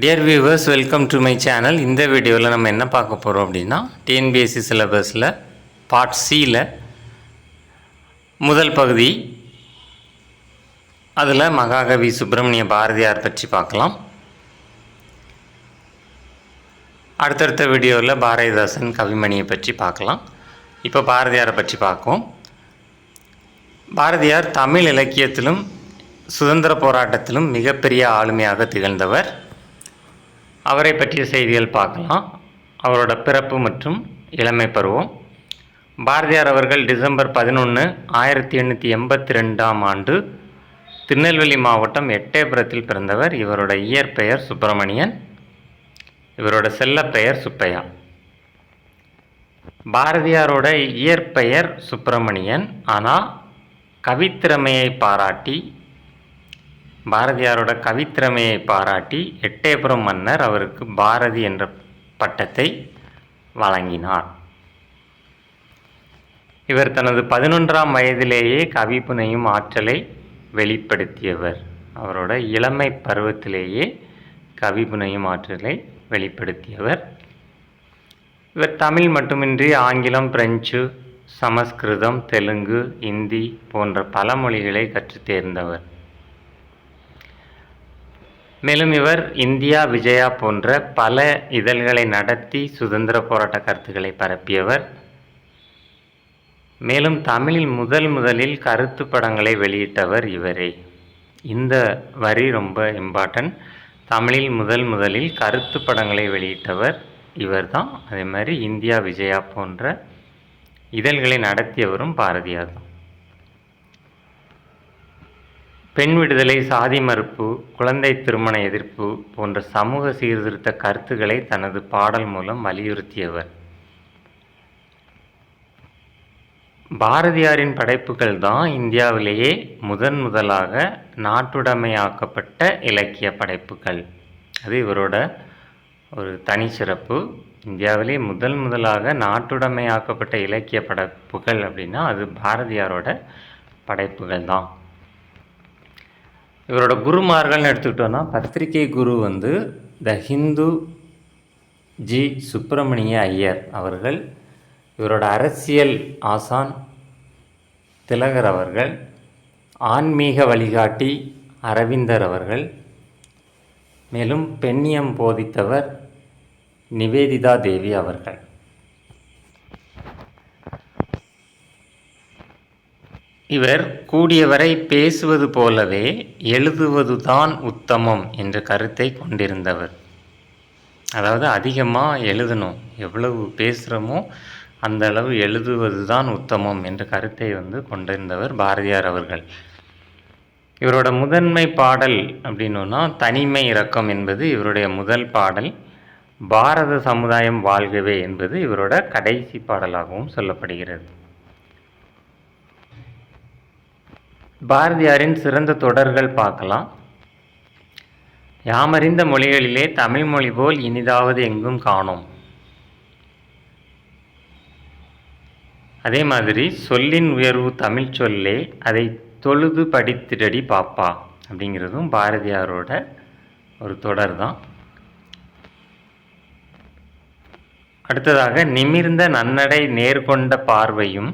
Dear viewers welcome to my channel இந்த வீடியோவில் நம்ம என்ன பார்க்க போகிறோம் அப்படின்னா டிஎன்பிஎஸ்சி சிலபஸில் பார்ட் சியில் முதல் பகுதி அதில் மகாகவி சுப்பிரமணிய பாரதியார் பற்றி பார்க்கலாம். அடுத்தடுத்த வீடியோவில் பாரதிதாசன் கவிமணியை பற்றி பார்க்கலாம். இப்போ பாரதியாரை பற்றி பார்ப்போம் பாரதியார் தமிழ் இலக்கியத்திலும் சுதந்திர போராட்டத்திலும் மிகப்பெரிய ஆளுமையாக திகழ்ந்தவர். அவரை பற்றிய செய்திகள் பார்க்கலாம். அவரோட பிறப்பு மற்றும் இளமை பருவம். பாரதியார் அவர்கள் டிசம்பர் பதினொன்று ஆயிரத்தி எண்ணூற்றி எண்பத்தி ரெண்டாம் ஆண்டு திருநெல்வேலி மாவட்டம் எட்டயபுரத்தில் பிறந்தவர். இவரோட இயற்பெயர் சுப்பிரமணியன். இவரோட செல்லப்பெயர் சுப்பையா. பாரதியாரோட இயற்பெயர் சுப்பிரமணியன். ஆனால் கவித்திறமையை பாராட்டி பாரதியாரோட கவித்திறமையை பாராட்டி எட்டயபுரம் மன்னர் அவருக்கு பாரதி என்ற பட்டத்தை வழங்கினார். இவர் தனது பதினொன்றாம் வயதிலேயே கவிப்புனையும் ஆற்றலை வெளிப்படுத்தியவர். அவரோட இளமை பருவத்திலேயே கவிப்புனையும் ஆற்றலை வெளிப்படுத்தியவர். இவர் தமிழ் மட்டுமின்றி ஆங்கிலம் பிரெஞ்சு சமஸ்கிருதம் தெலுங்கு இந்தி போன்ற பல மொழிகளை கற்றுத் தேர்ந்தவர். மேலும் இவர் இந்தியா விஜயா போன்ற பல இதழ்களை நடத்தி சுதந்திர போராட்ட கருத்துக்களை பரப்பியவர். மேலும் தமிழில் முதல் முதலில் கருத்து படங்களை வெளியிட்டவர் இவரே. இந்த வரி ரொம்ப இம்பார்ட்டன்ட் தமிழில் முதல் முதலில் கருத்து படங்களை வெளியிட்டவர் இவர்தான். அதே மாதிரி இந்தியா விஜயா போன்ற இதழ்களை நடத்தியவரும் பாரதியார் தான். பெண் விடுதலை சாதி மறுப்பு குழந்தை திருமண எதிர்ப்பு போன்ற சமூக சீர்திருத்த கருத்துக்களை தனது பாடல் மூலம் வலியுறுத்தியவர். பாரதியாரின் படைப்புகள் தான் இந்தியாவிலேயே முதன் முதலாக நாட்டுடைமையாக்கப்பட்ட இலக்கிய படைப்புகள். அது இவரோட ஒரு தனிச்சிறப்பு இந்தியாவிலே முதல் முதலாக நாட்டுடைமையாக்கப்பட்ட இலக்கிய படைப்புகள் அப்படின்னா அது பாரதியாரோட படைப்புகள் தான். இவரோட குருமார்கள்னு எடுத்துக்கிட்டோன்னா பத்திரிகை குரு வந்து த ஹிந்து ஜி சுப்பிரமணிய ஐயர் அவர்கள் இவரோட அரசியல் ஆசான் திலகர் அவர்கள் ஆன்மீக வழிகாட்டி அரவிந்தர் அவர்கள் மேலும் பெண்ணியம் போதித்தவர் நிவேதிதா தேவி அவர்கள். இவர் கூடியவரை பேசுவது போலவே எழுதுவதுதான் உத்தமம் என்ற கருத்தை கொண்டிருந்தவர். அதாவது அதிகமாக எழுதணும். எவ்வளவு பேசுகிறோமோ அந்த அளவு எழுதுவது தான் உத்தமம் என்ற கருத்தை வந்து கொண்டிருந்தவர் பாரதியார் அவர்கள். இவரோட முதன்மை பாடல் அப்படின்னோன்னா தனிமை இறக்கம் என்பது இவருடைய முதல் பாடல். பாரத சமுதாயம் வாழ்கவே என்பது இவரோட கடைசி பாடலாகவும் சொல்லப்படுகிறது. பாரதியாரின் சிறந்த தொடர்கள் பார்க்கலாம். யாமறிந்த மொழிகளிலே தமிழ் மொழி போல் இனிதாவது எங்கும் காணோம். அதே மாதிரி சொல்லின் உயர்வு தமிழ் சொல்லே அதை தொழுது படித்திடடி பாப்பா அப்படிங்கிறதும் பாரதியாரோட ஒரு தொடர் தான் அடுத்ததாக நிமிர்ந்த நன்னடை நேர்கொண்ட பார்வையும்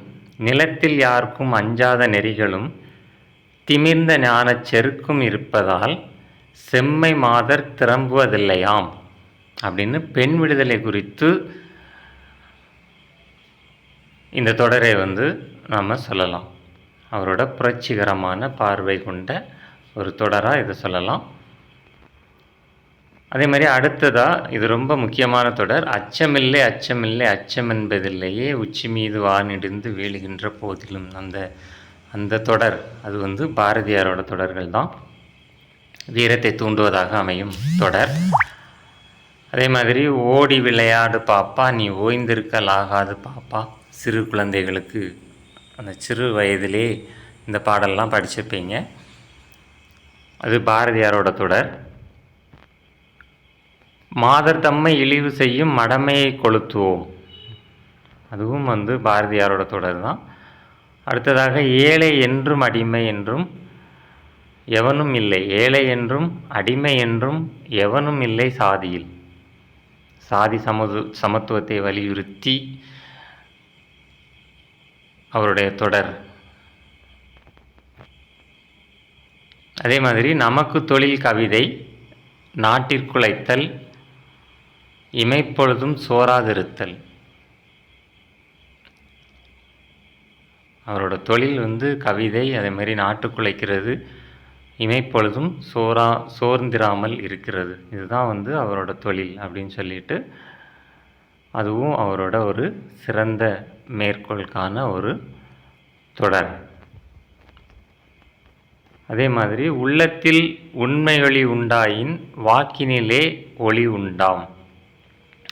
நிலத்தில் யாருக்கும் அஞ்சாத நெறிகளும் திமிர்ந்த ஞானச் செருக்கும் இருப்பதால் செம்மை மாதர் திரம்புவதில்லையாம் அப்படின்னு பெண் விடுதலை குறித்து இந்த தொடரை வந்து நாம் சொல்லலாம். அவரோட புரட்சிகரமான பார்வை கொண்ட ஒரு தொடராக இதை சொல்லலாம். அதே மாதிரி அடுத்ததாக இது ரொம்ப முக்கியமான தொடர் அச்சமில்லை அச்சமில்லை அச்சம் என்பதில்லையே உச்சி மீது வானிடிந்து வீழுகின்ற போதிலும் அந்த அந்த தொடர் அது வந்து பாரதியாரோட தொடர்கள் தான். வீரத்தை தூண்டுவதாக அமையும் தொடர். அதே மாதிரி ஓடி விளையாடு பாப்பா நீ ஓய்ந்திருக்கலாகாது பாப்பா. சிறு குழந்தைகளுக்கு அந்த சிறு வயதிலே இந்த பாடல்லாம் படிச்சிருப்பீங்க. அது பாரதியாரோட தொடர். மாதர் தம்மை இழிவு செய்யும் மடமையை கொளுத்துவோம். அதுவும் வந்து பாரதியாரோட தொடர் தான். அடுத்ததாக ஏழை என்றும் அடிமை என்றும் எவனும் இல்லை. ஏழை என்றும் அடிமை என்றும் எவனும் இல்லை சாதியில். சாதி சமது சமத்துவத்தை வலியுறுத்தி அவருடைய தொடர். அதே மாதிரி நமக்கு தொழில் கவிதை நாட்டிற்குழைத்தல் இமைப்பொழுதும் சோராதிருத்தல். அவரோட தொழில் வந்து கவிதை அதே மாதிரி நாட்டுக்குழைக்கிறது இமைப்பொழுதும் சோரா சோர்ந்திராமல் இருக்கிறது. இதுதான் வந்து அவரோட தொழில் அப்படின்னு சொல்லிட்டு அதுவும் அவரோட ஒரு சிறந்த மேற்கோளுக்கான ஒரு தொடர். அதே மாதிரி உள்ளத்தில் உண்மை ஒளி உண்டாயின் வாக்கினிலே ஒளி உண்டாம்.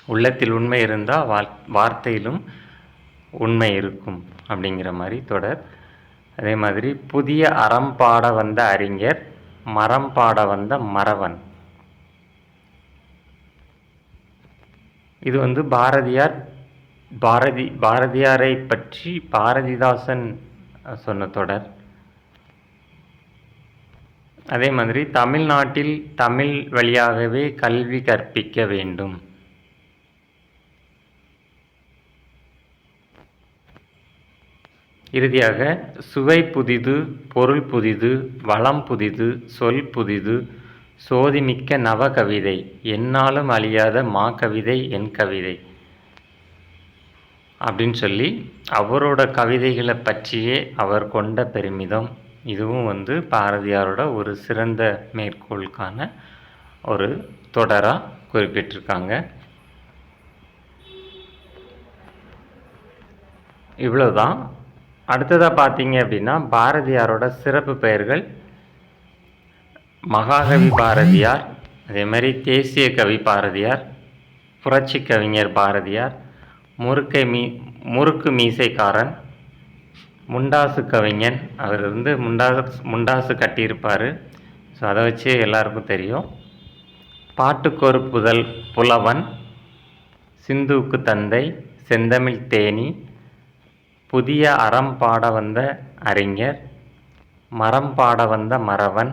உள்ளத்தில் உண்மை இருந்தால் வார்த்தையிலும் உண்மை இருக்கும் அப்படிங்கிற மாதிரி தொடர். அதே மாதிரி புதிய அறம் பாட வந்த அறிஞர் மரம் பாட வந்த மறவன். இது வந்து பாரதியார் பாரதி பாரதியாரை பற்றி பாரதிதாசன் சொன்ன தொடர். அதே மாதிரி தமிழ்நாட்டில் தமிழ் வழியாகவே கல்வி கற்பிக்க வேண்டும். இறுதியாக சுவை புதிது பொருள் புதிது வளம் புதிது சொல் புதிது சோதிமிக்க நவ கவிதை என்னாலும் அழியாத மா கவிதை என் கவிதை. அப்படின்னு சொல்லி அவரோட கவிதைகளை பற்றியே அவர் கொண்ட பெருமிதம். இதுவும் வந்து பாரதியாரோட ஒரு சிறந்த மேற்கோளுக்கான ஒரு தொடராக குறிப்பிட்டிருக்காங்க. இவ்வளோதான் அடுத்ததாக பார்த்தீங்க அப்படின்னா பாரதியாரோட சிறப்பு பெயர்கள் மகாகவி பாரதியார் அதே மாதிரி தேசிய கவி பாரதியார் புரட்சி கவிஞர் பாரதியார் முறுக்கை மீ முறுக்கு மீசைக்காரன் முண்டாசு கவிஞன். அவர் வந்து முண்டாசு முண்டாசு கட்டியிருப்பார். ஸோ அதை வச்சு எல்லாருக்கும் தெரியும். பாட்டுக்கொரு புதல் புலவன் சிந்துவுக்கு தந்தை செந்தமிழ் தேனி புதிய அறம் பாட வந்த அறிஞர் மரம் பாட வந்த மறவன்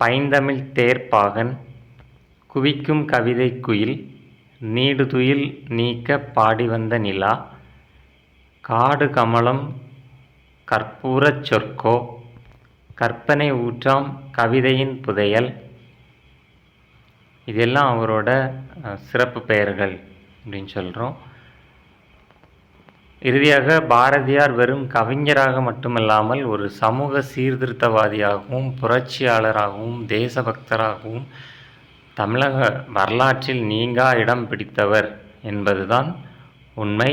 பைந்தமிழ் தேர்ப்பாகன் குவிக்கும் கவிதை குயில் நீடுதுயில் நீக்க பாடி வந்த நிலா காடு கமலம் கற்பூரச் சொற்கோ கற்பனை ஊற்றாம் கவிதையின் புதையல். இதெல்லாம் அவரோட சிறப்பு பெயர்கள் அப்படின்னு சொல்கிறோம் இறுதியாக பாரதியார் வெறும் கவிஞராக மட்டுமல்லாமல் ஒரு சமூக சீர்திருத்தவாதியாகவும் புரட்சியாளராகவும் தேசபக்தராகவும் தமிழக வரலாற்றில் நீங்கா இடம் பிடித்தவர் என்பதுதான் உண்மை.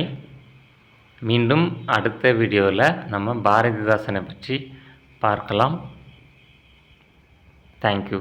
மீண்டும் அடுத்த வீடியோவில் நம்ம பாரதிதாசனை பற்றி பார்க்கலாம். தேங்க்யூ